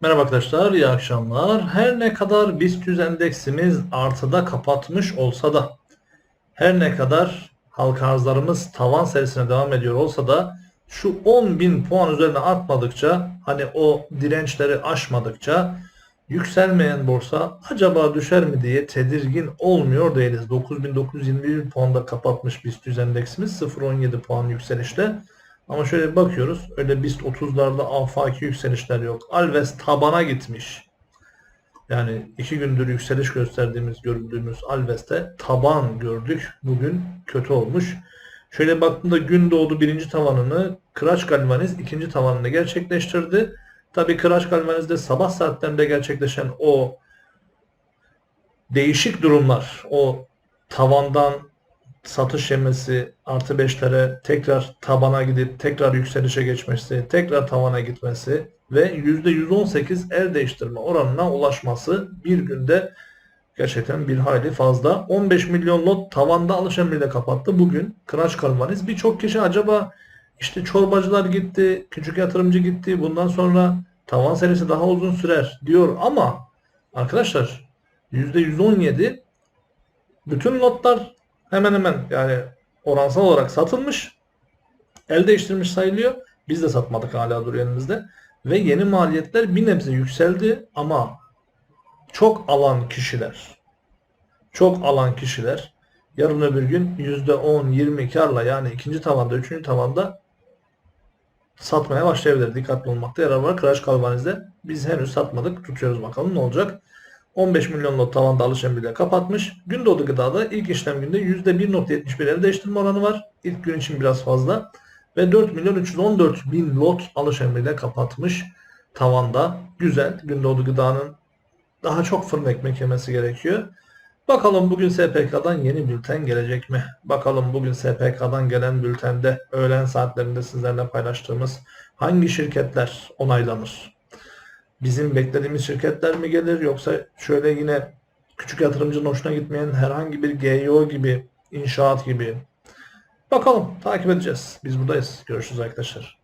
Merhaba arkadaşlar, iyi akşamlar. Her ne kadar BIST 100 endeksimiz artıda kapatmış olsa da, her ne kadar halka arzlarımız tavan serisine devam ediyor olsa da, şu 10.000 puan üzerine artmadıkça, hani o dirençleri aşmadıkça, yükselmeyen borsa acaba düşer mi diye tedirgin olmuyor değiliz. 9.921 puanda kapatmış BIST 100 endeksimiz 0.17 puan yükselişle. Ama şöyle bakıyoruz. Öyle BIST 30'larda afaki yükselişler yok. Alves tabana gitmiş. Yani iki gündür yükseliş gösterdiğimiz, gördüğümüz Alves'te taban gördük. Bugün kötü olmuş. Şöyle baktığımda gün doğdu birinci tavanını, Kıraç Galvaniz ikinci tavanını gerçekleştirdi. Tabii Kıraç Galvaniz'de sabah saatlerinde gerçekleşen o değişik durumlar, o tavandan satış yemesi, artı 5'lere tekrar tabana gidip tekrar yükselişe geçmesi, tekrar tavana gitmesi ve %118 el değiştirme oranına ulaşması bir günde gerçekten bir hayli fazla. 15 milyon lot tavanda alış emriyle kapattı. Bugün Kıraç Kalmaniz birçok kişi acaba işte çorbacılar gitti, küçük yatırımcı gitti. Bundan sonra tavan serisi daha uzun sürer diyor ama arkadaşlar %117 bütün lotlar hemen hemen yani oransal olarak satılmış. El değiştirmiş sayılıyor. Biz de satmadık hala duruyor elimizde. Ve yeni maliyetler bir nebze yükseldi ama çok alan kişiler çok alan kişiler yarın öbür gün %10-20 karla yani ikinci tavanda, üçüncü tavanda satmaya başlayabilir. Dikkatli olmakta yarar var. Crash Kalvaniz'de biz henüz satmadık. Tutuyoruz bakalım ne olacak. 15 milyon lot tavanda alış emriyle kapatmış. Gündoğdu Gıda'da ilk işlem günde %1.71 el değiştirme oranı var. İlk gün için biraz fazla. Ve 4 milyon 314 bin lot alış emriyle kapatmış tavanda. Güzel. Gündoğdu Gıda'nın daha çok fırın ekmek yemesi gerekiyor. Bakalım bugün SPK'dan yeni bülten gelecek mi? Bakalım bugün SPK'dan gelen bültende öğlen saatlerinde sizlerle paylaştığımız hangi şirketler onaylanır? Bizim beklediğimiz şirketler mi gelir yoksa şöyle yine küçük yatırımcının hoşuna gitmeyen herhangi bir GEO gibi, inşaat gibi. Bakalım takip edeceğiz. Biz buradayız. Görüşürüz arkadaşlar.